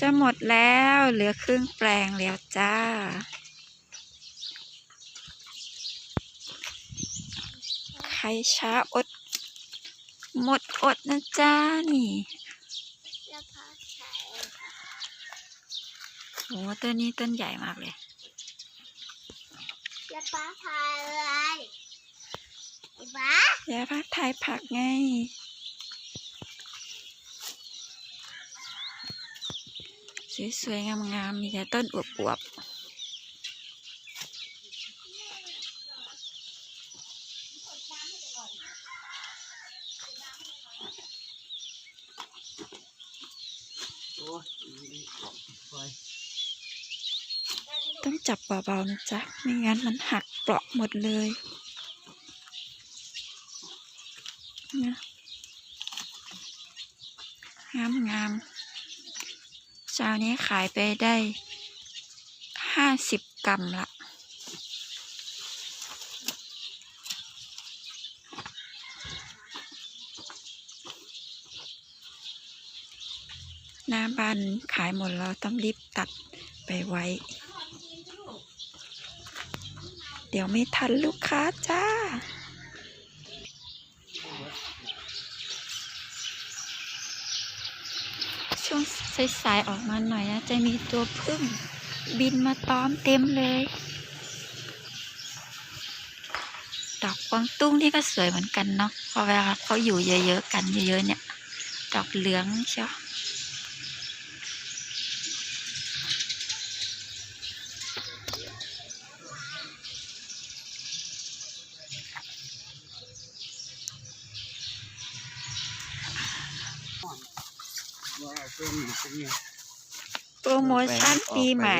จะหมดแล้วเหลือครึ่งแปลงแล้วจ้า ใครช้าอด หมดอดนะจ้านี่แล้วพักใช้โหต้นนี้ต้นใหญ่มากเลยแล้วป้าทายอะไรไอ้บ้าแล้วพักไทยผักไง สวยๆ งามๆ มีแต่ต้นอวบๆต้องจับเบาๆนะจ๊ะ ไม่งั้นมันหักเปราะหมดเลยนะงามงามๆ เช้านี้ขายไปได้ห้าสิบกรัมละหน้าบ้านขายหมดแล้วต้องรีบตัดไปไว้ เดี๋ยวไม่ทันลูกค้าจ้า ช่วงสายๆออกมาหน่อยนะ จะมีตัวพึ่งบินมาตอมเต็มเลย ดอกกวางตุ้งนี่ก็สวยเหมือนกันเนาะเพราะเวลาเขาอยู่เยอะๆกันเยอะๆเนี่ย ดอกเหลืองเชียว ว่าเพิ่มอีกเป็นไงโปรโมชั่นปีใหม่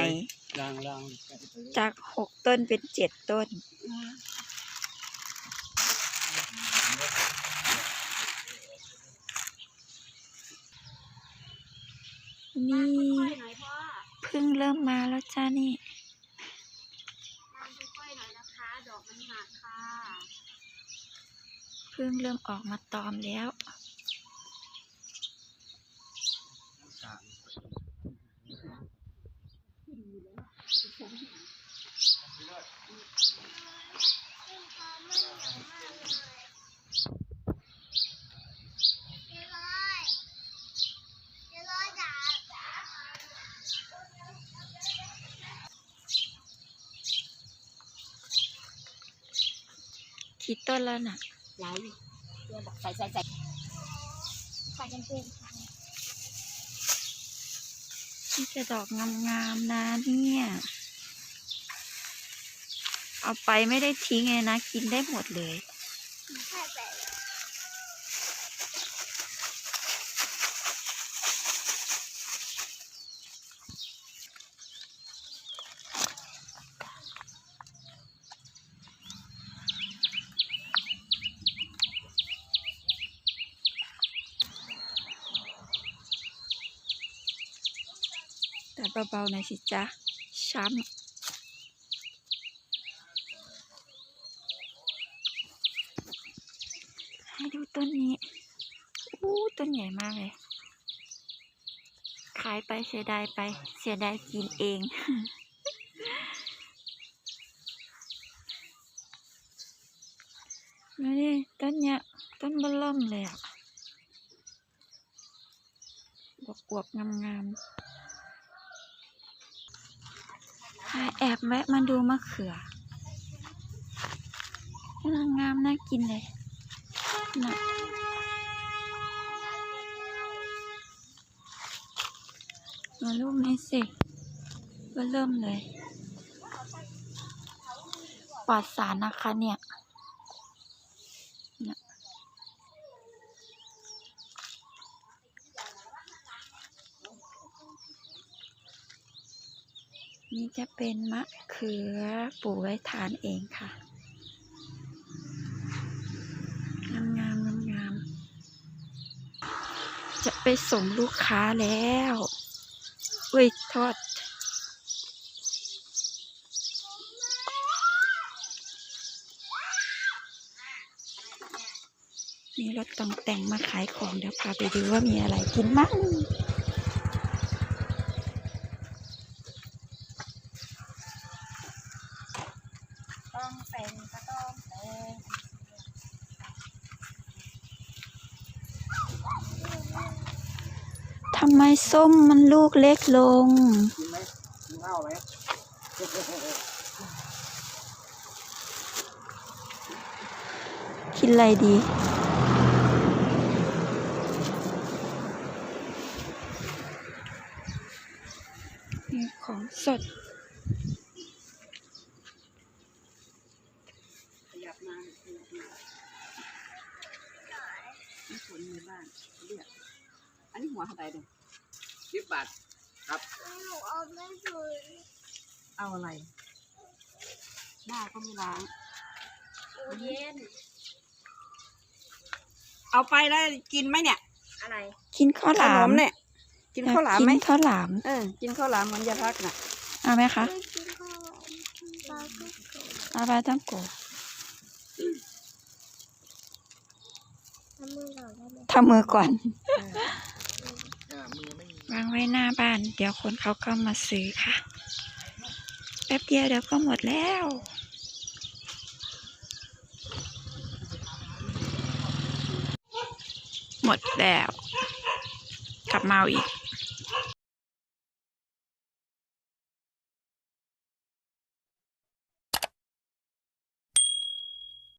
ล่างล่างจากหกต้นเป็นเจ็ดต้น นี่ค่อยๆหน่อยพ่อเพิ่งเริ่มมาแล้วจ้านี่มันค่อยๆหน่อยนะคะดอกมันหนักค่ะเพิ่งเริ่มออกมาตอมแล้ว เจ๊ลอยเจ๊ลอยจ๋าจ๋า คิดต้นแล้วน่ะไหลเจ๊บอกใส่ใส่ใส่ใส่กันเป็นนี่จะดอกงามๆนะเนี่ย เอาไปไม่ได้ทิ้งเลยนะ กินได้หมดเลย ใช่ เบาๆหน่อยสิจ๊ะ ช้ำให้ดูต้นนี้ อู้ต้นใหญ่มากเลย ขายไปเสียดายไป เสียดายกินเองมาดิต้นเนี้ย ต้นเบลล่มเลยอะ บวบวบๆงามๆ อะแอบแวะมาดูมะเขือน่างามน่ากินเลยน่ะมาลูกนี้สิก็เริ่มเลยปลอดสารนะคะเนี่ย นี่จะเป็นมะเขือปลูกไว้ทานเองค่ะ งามงามงามงามๆจะไปส่งลูกค้าแล้วอุ้ยโทษมีรถต้องแต่งมาขายของเดี๋ยวพาไปดูว่ามีอะไรกินมั่งำไมส้มมันลูกเล็กลง กินไหมกินข้าไหมกินอะไรดีมีของสด ขยับมาขยับมานี่ฝนในบ้านเรียกอันนี้ หัวเท่าไหร่เด้อสิบบาทครับหนูเอาไม่ถึงเอาอะไร หน้าก็ไม่ล้างเย็น เอาไปแล้วกินไหมเนี่ย อะไร กินข้าวหขลานมมเนี่ย กินข้าวหลามไหมอยกกินข้าวหลาม เออ กินข้าวหลามเหมือนยาพักน่ะเอาไหมคะไม่กินข้าวปลาก็โกเอาปลาตั้งโกทำมือเราได้ไหมทำมือก่อนอ่ามือไม่มี วางไว้หน้าบ้าน เดี๋ยวคนเขาก็มาซื้อค่ะ แป๊บเดียวเดี๋ยวก็หมดแล้วหมดแล้ว กลับมาเอาอีก